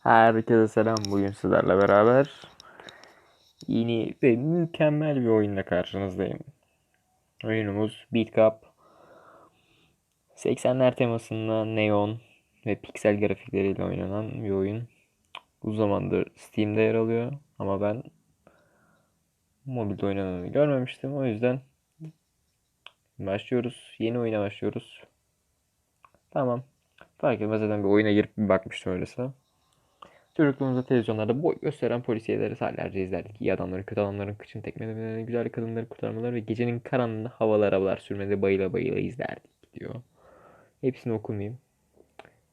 Herkese selam. Bugün sizlerle beraber yeni ve mükemmel bir oyunla karşınızdayım. Oyunumuz Beat Cup. 80'ler temasında neon ve piksel grafikleriyle oynanan bir oyun. Uzun zamandır Steam'de yer alıyor ama ben mobilde oynananı görmemiştim. O yüzden başlıyoruz. Yeni oyuna başlıyoruz. Tamam. Fark etmez zaten bir oyuna girip bir bakmıştım öylesine. Çocukluğumuzda televizyonlarda boy gösteren polisiyeleri saatlerce izlerdik. İyi adamların, kötü adamların kıçını tekmelemeleri, güzel kadınları kurtarmaları ve gecenin karanlığında havalı arabalar sürmeleri bayıla bayıla izlerdik diyor. Hepsini okumayayım.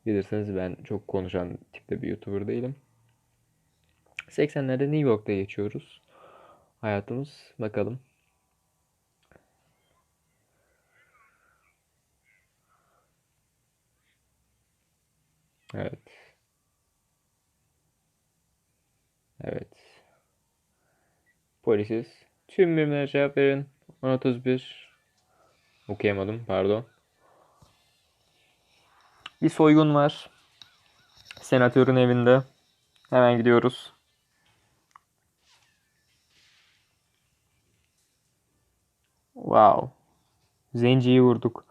Bilirsiniz ben çok konuşan tipte bir YouTuber değilim. 80'lerde New York'ta geçiyoruz. Hayatımız bakalım. Evet. Evet. Polisiz. Tüm birimlere cevap verin. 1031. Okuyamadım pardon. Bir soygun var. Senatörün evinde. Hemen gidiyoruz. Wow. Zenciyi vurduk.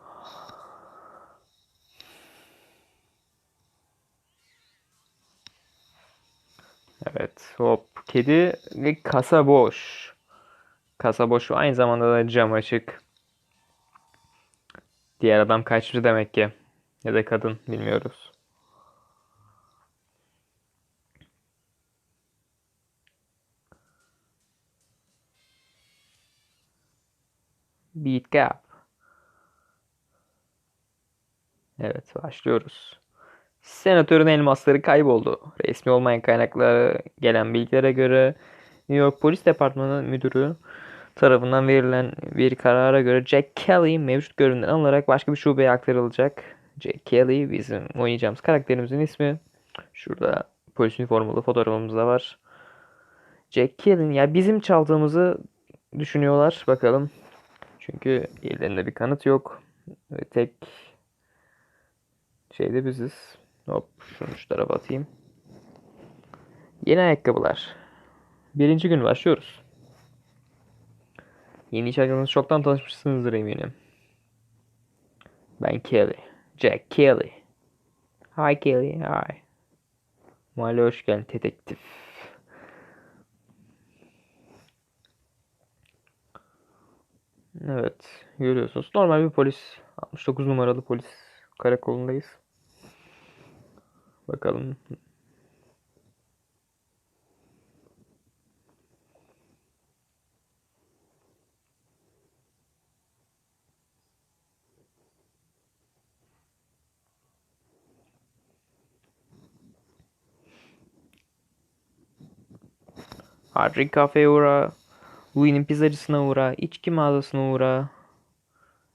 Evet. Hop. Kedi ve kasa boş. Kasa boş. Aynı zamanda da cam açık. Diğer adam kaçmış demek ki. Ya da kadın bilmiyoruz. Beat Gap. Evet başlıyoruz. Senatörün elmasları kayboldu. Resmi olmayan kaynaklara gelen bilgilere göre New York Polis Departmanı Müdürü tarafından verilen bir karara göre Jack Kelly mevcut görevden alınarak başka bir şubeye aktarılacak. Jack Kelly bizim oynayacağımız karakterimizin ismi. Şurada polis üniformalı fotoğrafımız da var. Jack Kelly'nin ya bizim çaldığımızı düşünüyorlar. Bakalım. Çünkü ellerinde bir kanıt yok. Ve tek şey de biziz. Hop şunu şu tarafa atayım. Yeni ayakkabılar. Birinci gün başlıyoruz. Yeni iş çoktan tanışmışsınızdır eminim. Ben Kelly. Jack Kelly. Hi Kelly. Hi. Mahalle hoş geldin detektif. Evet. Görüyorsunuz. Normal bir polis. 69 numaralı polis karakolundayız. Bakalım. Hardrick kafeye uğra. Louis'nin pizzacısına uğra. içki mağazasına uğra.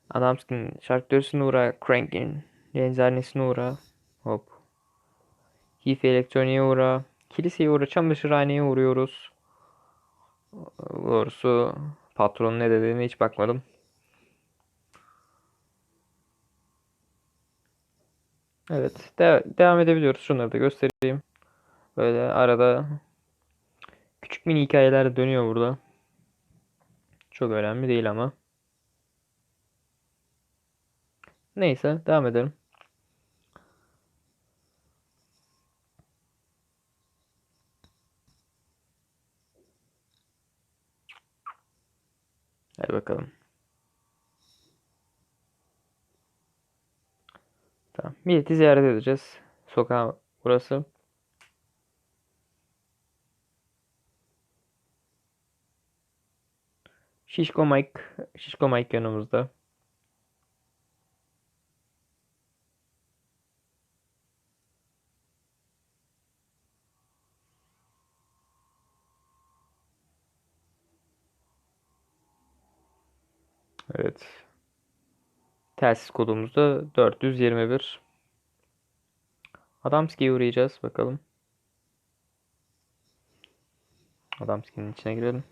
Adamskin şarküterisine uğra. Crank'in benzanesine uğra. Hop. Hife elektroniğe uğra. Kiliseye uğra. Çamaşırhaneye uğruyoruz. Doğrusu patronun ne dediğine hiç bakmadım. Evet. De devam edebiliyoruz. Şunları da göstereyim. Böyle arada küçük mini hikayeler dönüyor burada. Çok önemli değil ama. Neyse devam edelim. Hadi bakalım. Tamam. Milleti ziyaret edeceğiz. Sokağı burası. Şişko Mike. Şişko Mike yanımızda. Evet. Telsiz kodumuz da 421. Adamski'ye uğrayacağız. Bakalım. Adamski'nin içine girelim.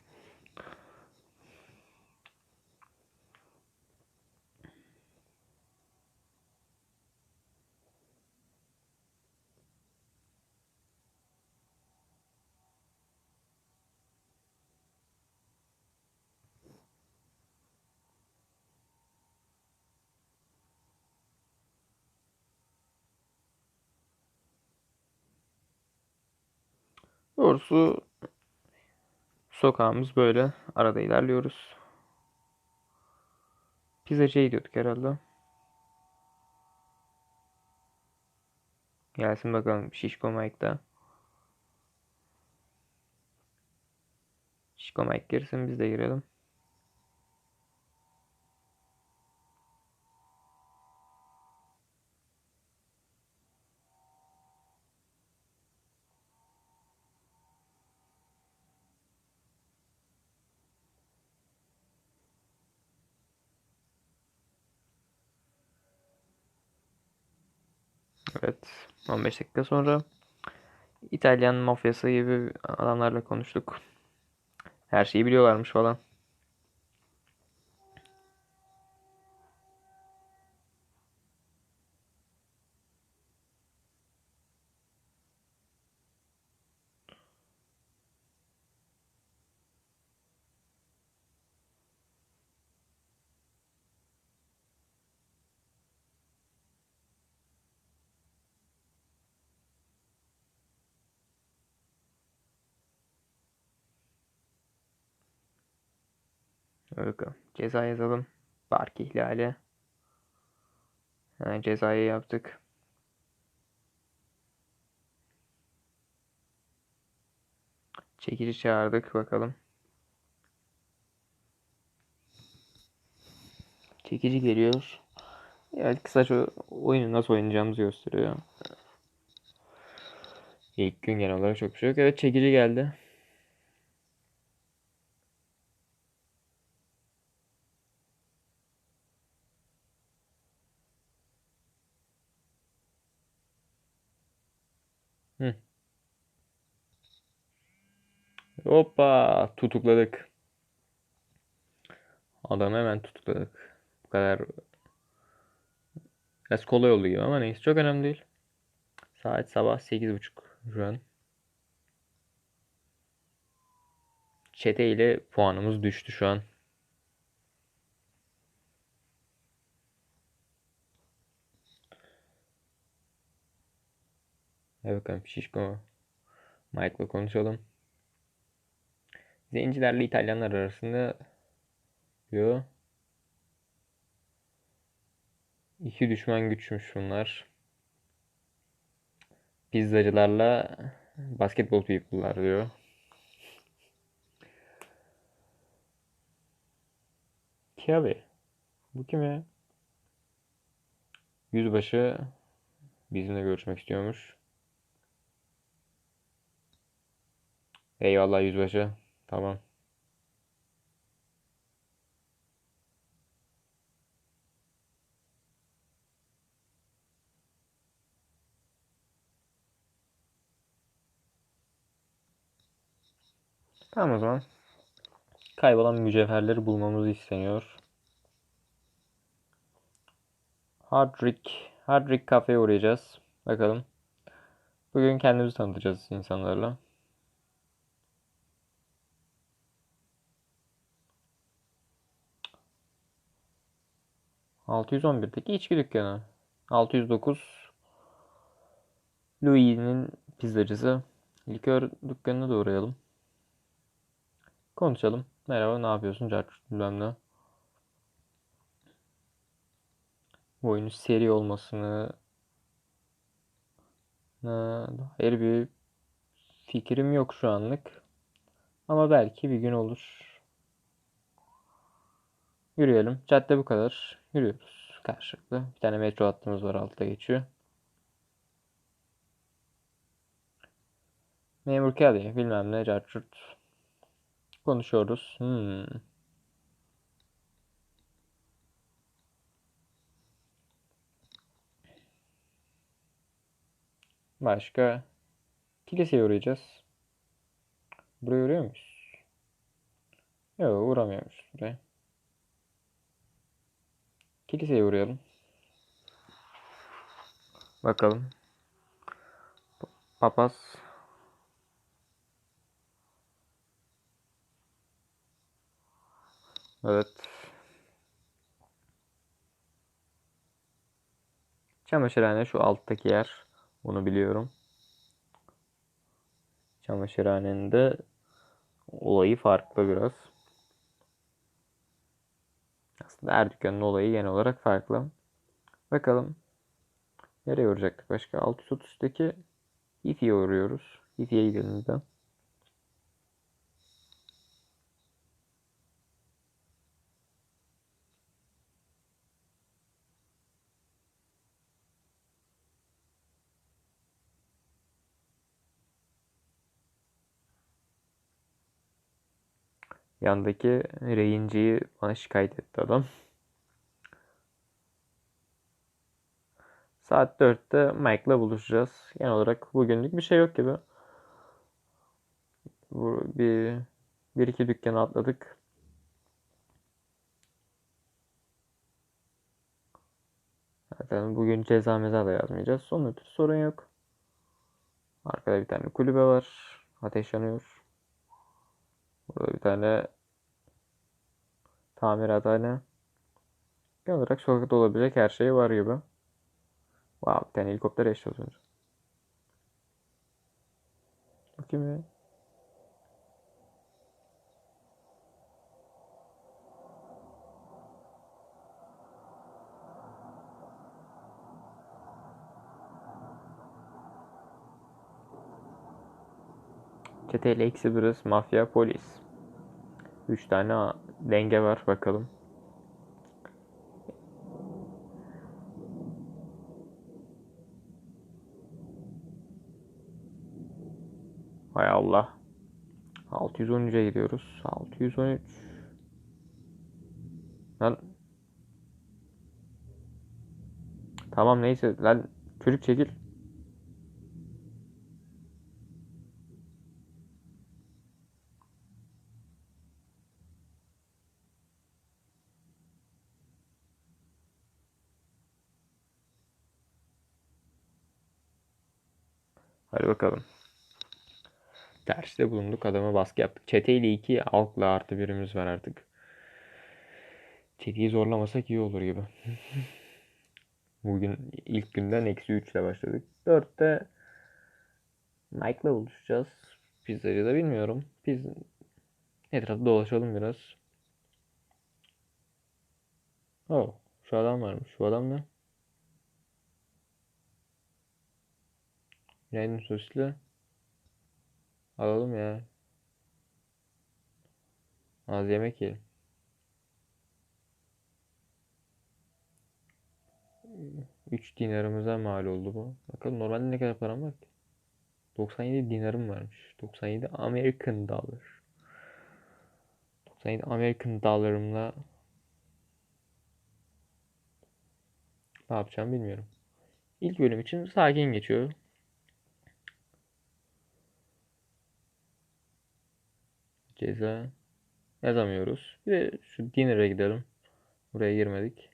Doğrusu sokağımız böyle. Arada ilerliyoruz. Pizzacıya gidiyorduk herhalde. Gelsin bakalım Şişko Mike'da. Şişko Mike girsin biz de girelim. Evet. 15 dakika sonra İtalyan mafyası gibi adamlarla konuştuk. Her şeyi biliyorlarmış falan. Evet, ceza yazalım. Park ihlali. Yani cezayı yaptık. Çekici çağırdık bakalım. Çekici geliyor. Evet kısaca oyunu nasıl oynayacağımızı gösteriyor. İlk gün genel olarak çok bir şey yok. Evet çekici geldi. Hoppa tutukladık. Adamı hemen tutukladık. Bu kadar biraz kolay oldu gibi ama neyse çok önemli değil. Saat sabah 8.30 şu an. Çete ile puanımız düştü şu an. Evet bakalım Şişko Mike'la konuşalım. Zencilerle İtalyanlar arasında diyor. İki düşman güçmüş bunlar. Pizzacılarla basketbol people'lar diyor. Kiabe. Bu kim ya? Yüzbaşı bizimle görüşmek istiyormuş. Eyvallah yüzbaşı. Tamam. Tamam o zaman. Kaybolan mücevherleri bulmamız isteniyor. Hardrick, Hardrick kafeye uğrayacağız. Bakalım. Bugün kendimizi tanıtacağız insanlarla. 611'deki içki dükkanı. 609 Louis'nin pizzacısı. Likör dükkanına da uğrayalım. Konuşalım. Merhaba ne yapıyorsun? Carçurt. Bu oyunun seri olmasını dair bir fikrim yok şu anlık. Ama belki bir gün olur. Yürüyelim. Cadde bu kadar. Yürüyoruz karşılıklı. Bir tane metro hattımız var altta geçiyor. Memur Kelly bilmem ne carçurt. Konuşuyoruz. Hmm. Başka kiliseye uğrayacağız. Buraya uğruyor muyuz? Yok uğramıyormuş buraya. Kiliseye uğrayalım. Bakalım. Papaz. Evet. Çamaşırhane şu alttaki yer. Bunu biliyorum. Çamaşırhanenin de olayı farklı biraz. Aslında her dükkanın olayı genel olarak farklı. Bakalım nereye uğrayacaktık başka? 633'teki İFİ'ye uğruyoruz. İFİ'ye gidelim de. Yandaki rehinciyi bana şikayet etti adam. Saat 4'te Mike'la buluşacağız. Genel olarak bugünlük bir şey yok gibi. Bir, bir iki dükkanı atladık. Zaten bugün ceza meza da yazmayacağız. Son ötürü sorun yok. Arkada bir tane kulübe var. Ateş yanıyor. Burada bir tane tamirathane. Genel olarak sokakta olabilecek her şey var gibi. Wow, bir tane helikopter yaşıyoruz önce. Bakayım ya. Çeteyle eksi biriz. Mafya, polis. Üç tane denge var bakalım. Hay Allah. 613'e gidiyoruz. 613. Lan. Tamam neyse. Lan çocuk çekil. Hadi bakalım. Terste bulunduk. Adama baskı yaptık. Çete ile 2 halkla artı birimiz var artık. Çeteyi zorlamasak iyi olur gibi. Bugün ilk günden eksi 3 ile başladık. 4'te Mike'la buluşacağız. Pizzacı da bilmiyorum. Biz etrafta dolaşalım biraz. Oh, şu adam varmış. Şu adam ne? Günaydın sosisli. Alalım ya. Az yemek yiyelim. Üç dinarımıza mal oldu bu. Bakalım normalde ne kadar param var ki? 97 dinarım varmış. 97 American dollar. 97 American dollarımla ne yapacağım bilmiyorum. İlk bölüm için sakin geçiyor. Ceza yazamıyoruz. Bir de şu dinner'a gidelim. Buraya girmedik.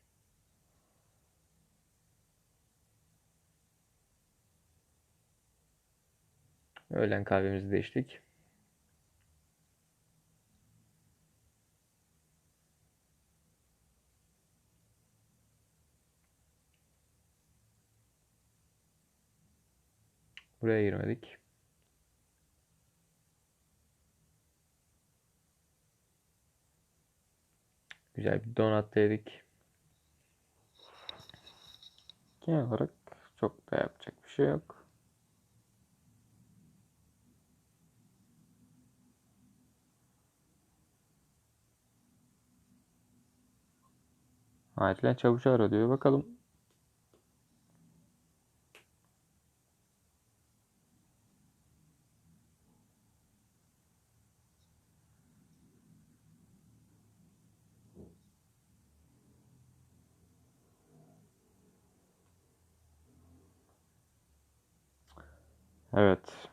Öğlen kahvemizi de içtik. Buraya girmedik. Güzel bir donat da yedik. Genel olarak çok da yapacak bir şey yok. Acilen çavuşu ara diyor. Bakalım. Evet.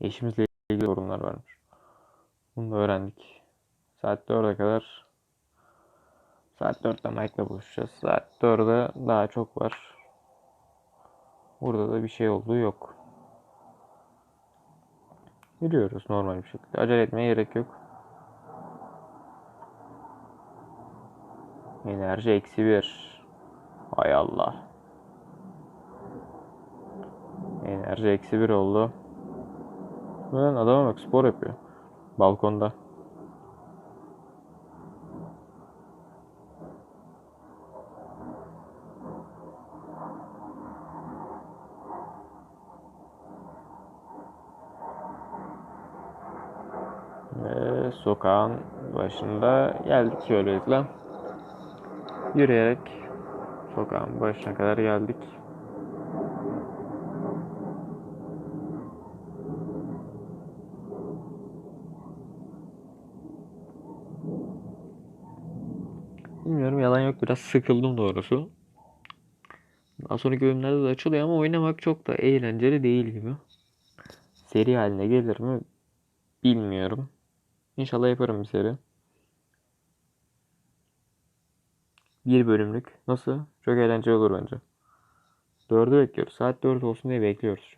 Eşimizle ilgili sorunlar varmış. Bunu da öğrendik. Saat 4'e kadar Saat 4'te Mike'la buluşacağız. Saat 4'e daha çok var. Burada da bir şey olduğu yok. Yürüyoruz normal bir şekilde. Acele etmeye gerek yok. Enerji eksi bir. Hay Allah. Enerji eksi bir oldu. Lan adama bak spor yapıyor. Balkonda. Ve sokağın başında geldik böylelikle. Yürüyerek sokağın başına kadar geldik. Bilmiyorum yalan yok biraz sıkıldım doğrusu. Daha sonraki bölümlerde de açılıyor ama oynamak çok da eğlenceli değil gibi. Seri haline gelir mi bilmiyorum. İnşallah yaparım bir seri. Bir bölümlük. Nasıl? Çok eğlenceli olur bence. Dördü bekliyoruz. Saat dört olsun diye bekliyoruz.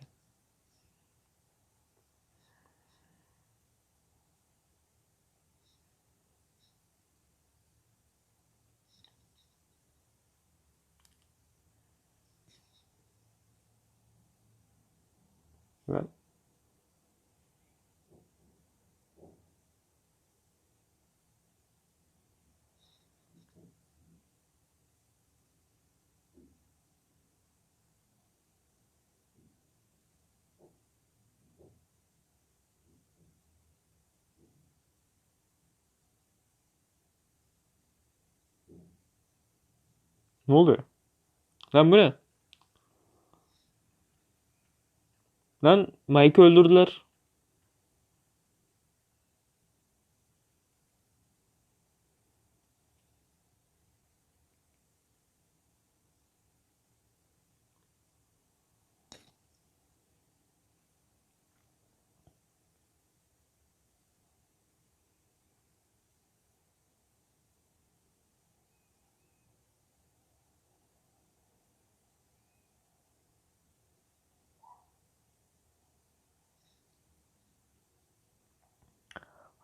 Ne oluyor? Lan bu ne? Lan Mike'ı öldürdüler.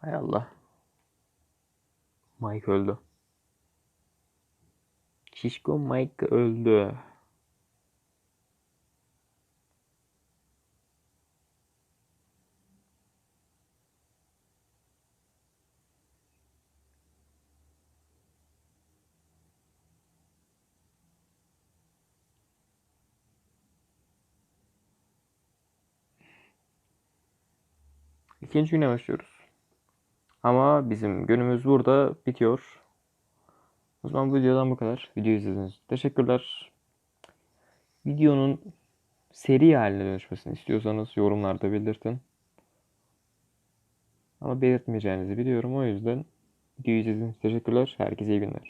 Hay Allah. Mike öldü. Şişko Mike öldü. İkinci güne başlıyoruz. Ama bizim günümüz burada bitiyor. O zaman bu videodan bu kadar. Videoyu izlediğiniz için teşekkürler. Videonun seri haline dönüşmesini istiyorsanız yorumlarda belirtin. Ama belirtmeyeceğinizi biliyorum. O yüzden videoyu izlediğiniz için teşekkürler. Herkese iyi günler.